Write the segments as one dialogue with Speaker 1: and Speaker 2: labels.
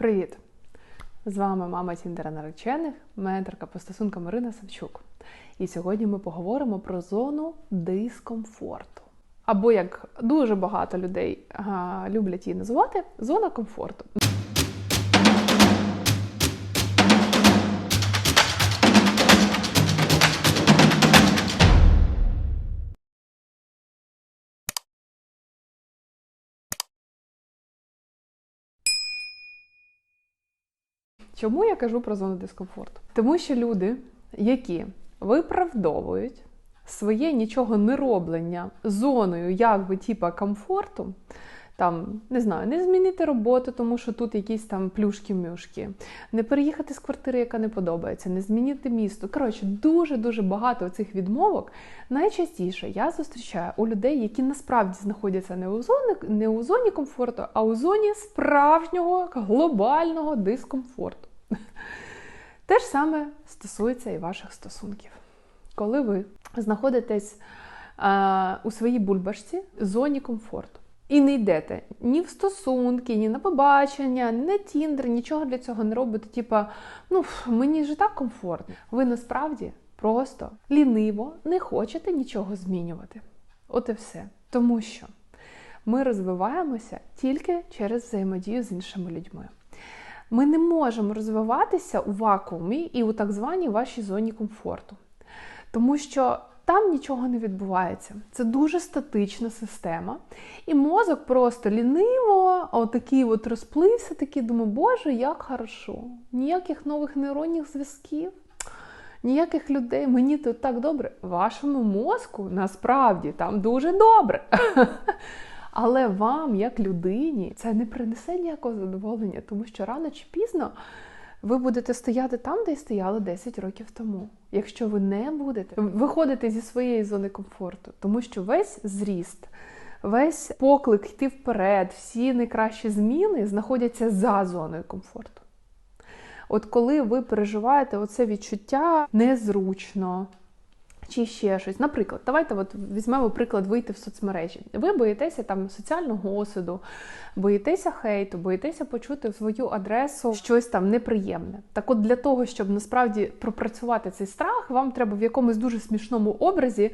Speaker 1: Привіт! З вами мама Тіндера наречених, менторка по стосункам Ірина Савчук. І сьогодні ми поговоримо про зону дискомфорту. Або як дуже багато людей а, люблять її називати, зона комфорту. Чому я кажу про зону дискомфорту? Тому що люди, які виправдовують своє нічого не роблення зоною, якби типа комфорту, там не знаю, не змінити роботу, тому що тут якісь там плюшки-мюшки, не переїхати з квартири, яка не подобається, не змінити місто. Коротше, дуже дуже багато цих відмовок. Найчастіше я зустрічаю у людей, які насправді знаходяться не у зоні, не у зоні комфорту, а у зоні справжнього глобального дискомфорту. Те ж саме стосується і ваших стосунків. Коли ви знаходитесь а, у своїй бульбашці, зоні комфорту, і не йдете ні в стосунки, ні на побачення, ні на тіндер, нічого для цього не робите. Типа, ну мені ж так комфортно. Ви насправді просто ліниво не хочете нічого змінювати. От і все. Тому що ми розвиваємося тільки через взаємодію з іншими людьми. Ми не можемо розвиватися у вакуумі і у так званій вашій зоні комфорту. Тому що там нічого не відбувається. Це дуже статична система. І мозок просто ліниво, отакий от розплився, такий думає, боже, як хорошо! Ніяких нових нейронних зв'язків, ніяких людей. Мені тут так добре. Вашому мозку насправді там дуже добре. Але вам, як людині, це не принесе ніякого задоволення, тому що рано чи пізно ви будете стояти там, де й стояли 10 років тому. Якщо ви не будете виходити зі своєї зони комфорту, тому що весь зріст, весь поклик йти вперед, всі найкращі зміни знаходяться за зоною комфорту. От коли ви переживаєте оце відчуття незручно, чи ще щось. Наприклад, давайте от візьмемо приклад вийти в соцмережі. Ви боїтеся там соціального осуду, боїтеся хейту, боїтеся почути в свою адресу щось там неприємне. Так от для того, щоб насправді пропрацювати цей страх, вам треба в якомусь дуже смішному образі.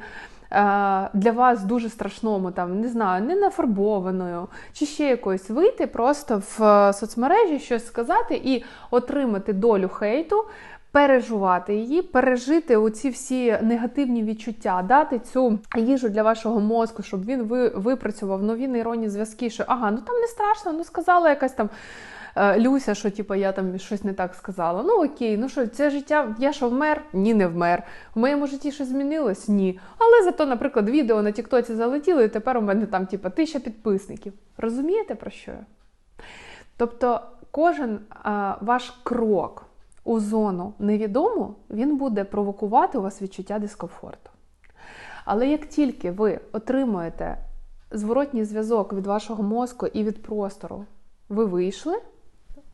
Speaker 1: Для вас дуже страшному, там не знаю, не нафарбованою, чи ще якоюсь вийти просто в соцмережі, щось сказати і отримати долю хейту, переживати її, пережити оці всі негативні відчуття, дати цю їжу для вашого мозку, щоб він випрацював нові нейронні зв'язки, що ага, ну там не страшно, ну сказала якась там. Люся, що типу, я там щось не так сказала. Ну окей, ну що, це життя, я що вмер? Ні, не вмер. В моєму житті щось змінилось? Ні. Але зато, наприклад, відео на Тіктоці залетіло, і тепер у мене там типу, тисяча підписників. Розумієте, про що я? Тобто, кожен а, ваш крок у зону невідому, він буде провокувати у вас відчуття дискомфорту. Але як тільки ви отримуєте зворотній зв'язок від вашого мозку і від простору, ви вийшли,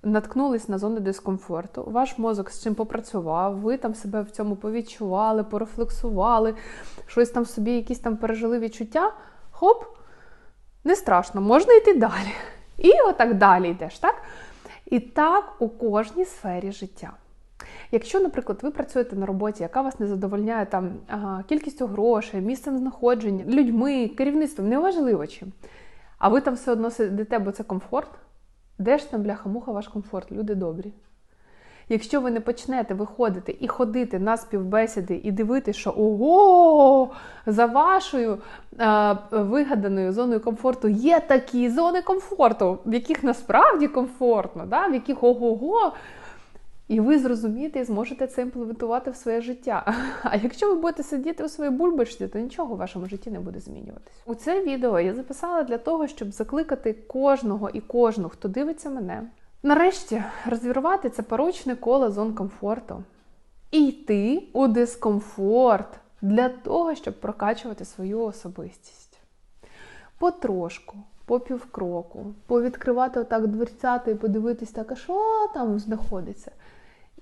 Speaker 1: наткнулись на зону дискомфорту, ваш мозок з чим попрацював, ви там себе в цьому повідчували, порефлексували, щось там собі, якісь там пережили відчуття, хоп, не страшно, можна йти далі. І отак далі йдеш, так? І так у кожній сфері життя. Якщо, наприклад, ви працюєте на роботі, яка вас не задовольняє там кількістю грошей, місцем знаходження, людьми, керівництвом, неважливо чим, а ви там все одно сидите, бо це комфорт, де ж там бляха-муха ваш комфорт, люди добрі. Якщо ви не почнете виходити і ходити на співбесіди і дивитися, що ого, за вашою е, вигаданою зоною комфорту є такі зони комфорту, в яких насправді комфортно, да? в яких ого-го, і ви зрозумієте і зможете це імплементувати в своє життя. А якщо ви будете сидіти у своїй бульбашці, то нічого в вашому житті не буде змінюватись. У це відео я записала для того, щоб закликати кожного і кожну, хто дивиться мене, нарешті розірвати це порочне коло зон комфорту і йти у дискомфорт для того, щоб прокачувати свою особистість. Потрошку. По півкроку, повідкривати отак дверцята і подивитись так, а що там знаходиться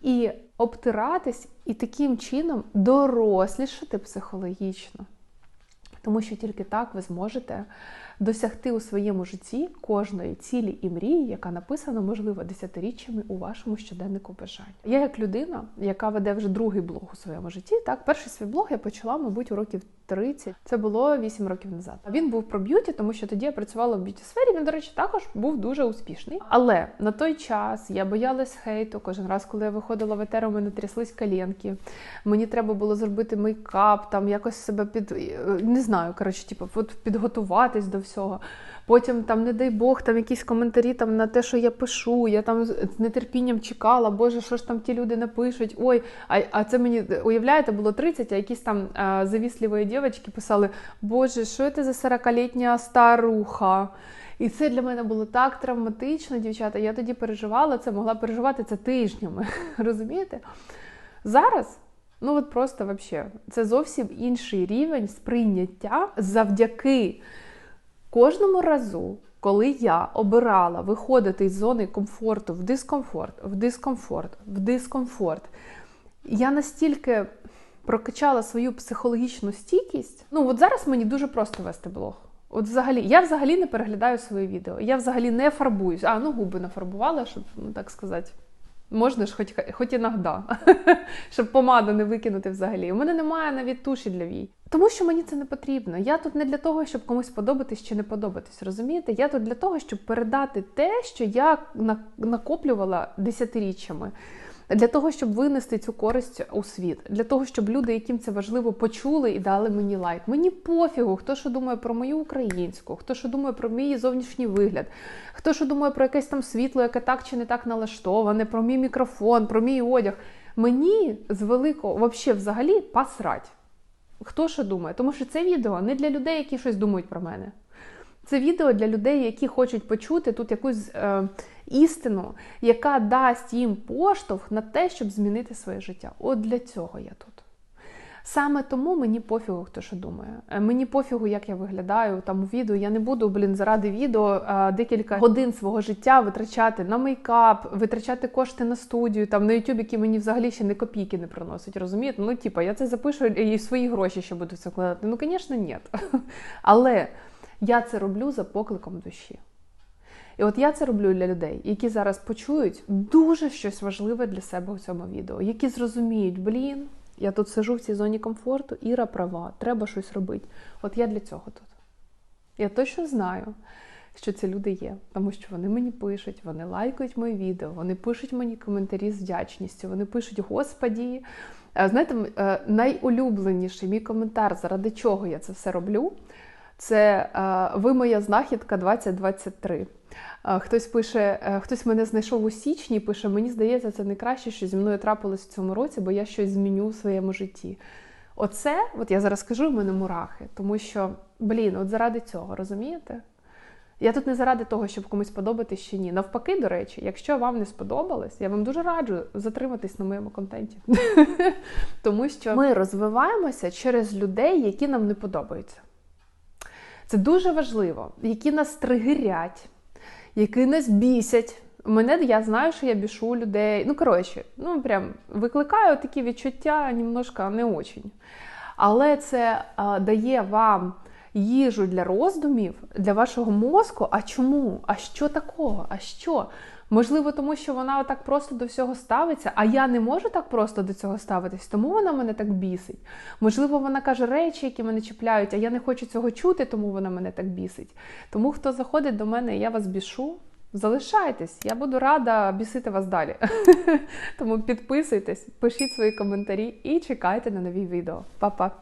Speaker 1: і обтиратись, і таким чином дорослішати психологічно. Тому що тільки так ви зможете досягти у своєму житті кожної цілі і мрії, яка написана, можливо, десятиріччями у вашому щоденнику бажань. Я як людина, яка веде вже другий блог у своєму житті, так перший свій блог я почала, мабуть, у років 30. Це було 8 років назад. Він був про б'юті, тому що тоді я працювала в б'юті сфері. Він, до речі, також був дуже успішний. Але на той час я боялась хейту. Кожен раз, коли я виходила в етеру, у мене тряслись коленки. Мені треба було зробити мейкап, там якось себе під не знаю, коротше, типу, от підготуватись до всього. Потім там, не дай Бог, там якісь коментарі там на те, що я пишу. Я там з нетерпінням чекала, Боже, що ж там ті люди напишуть? Ой, а а це мені уявляєте, було 30, а якісь там а, завісливі дівчатки писали: Боже, що це за 40-літня старуха? І це для мене було так травматично, дівчата. Я тоді переживала це, могла переживати це тижнями. Розумієте? Зараз. Ну, от просто вообще, це зовсім інший рівень сприйняття завдяки кожному разу, коли я обирала виходити з зони комфорту в дискомфорт, в дискомфорт, в дискомфорт, я настільки прокачала свою психологічну стійкість. Ну, от зараз мені дуже просто вести блог. От взагалі, я взагалі не переглядаю свої відео. Я взагалі не фарбуюсь. А, ну губи нафарбувала, щоб, ну так сказати. Можна ж хоч хоч іногда, щоб помаду не викинути взагалі. У мене немає навіть туші для вій. Тому що мені це не потрібно. Я тут не для того, щоб комусь подобатись чи не подобатись. Розумієте? Я тут для того, щоб передати те, що я накоплювала десятиріччями для того, щоб винести цю користь у світ, для того, щоб люди, яким це важливо, почули і дали мені лайк. Мені пофігу, хто що думає про мою українську, хто що думає про мій зовнішній вигляд, хто що думає про якесь там світло, яке так чи не так налаштоване, про мій мікрофон, про мій одяг. Мені з великого вообще взагалі посрать. Хто що думає? Тому що це відео не для людей, які щось думають про мене. Це відео для людей, які хочуть почути тут якусь е, істину, яка дасть їм поштовх на те, щоб змінити своє життя. От для цього я тут. Саме тому мені пофігу, хто що думає. Е, мені пофігу, як я виглядаю там у відео. Я не буду, блін, заради відео а, декілька годин свого життя витрачати на мейкап, витрачати кошти на студію, там на YouTube, які мені взагалі ще не копійки не приносять. Розумієте? Ну, типа, я це запишу і свої гроші ще буду це вкладати. Ну, звісно, ні. Але я це роблю за покликом душі. І от я це роблю для людей, які зараз почують дуже щось важливе для себе у цьому відео, які зрозуміють, блін, я тут сижу в цій зоні комфорту, Іра права, треба щось робити. От я для цього тут. Я точно знаю, що ці люди є, тому що вони мені пишуть, вони лайкають мої відео, вони пишуть мені коментарі з вдячністю, вони пишуть, Господі. Знаєте, найулюбленіший мій коментар, заради чого я це все роблю, це ви моя знахідка 2023. Хтось пише, е, хтось мене знайшов у січні, пише: Мені здається, це найкраще, що зі мною трапилось в цьому році, бо я щось зміню в своєму житті. Оце, от я зараз скажу, в мене мурахи, тому що, блін, от заради цього, розумієте? Я тут не заради того, щоб комусь подобатись чи ні. Навпаки, до речі, якщо вам не сподобалось, я вам дуже раджу затриматись на моєму контенті. Тому що ми розвиваємося через людей, які нам не подобаються. Це дуже важливо, які нас тригерять які нас бісять. Мене я знаю, що я бішу людей. Ну, коротше, ну прям викликаю такі відчуття немножко не очень. Але це а, дає вам їжу для роздумів, для вашого мозку. А чому? А що такого? А що? Можливо, тому що вона так просто до всього ставиться, а я не можу так просто до цього ставитись, тому вона мене так бісить. Можливо, вона каже речі, які мене чіпляють, а я не хочу цього чути, тому вона мене так бісить. Тому хто заходить до мене, я вас бішу. Залишайтесь, я буду рада бісити вас далі. Тому підписуйтесь, пишіть свої коментарі і чекайте на нові відео. Па-па!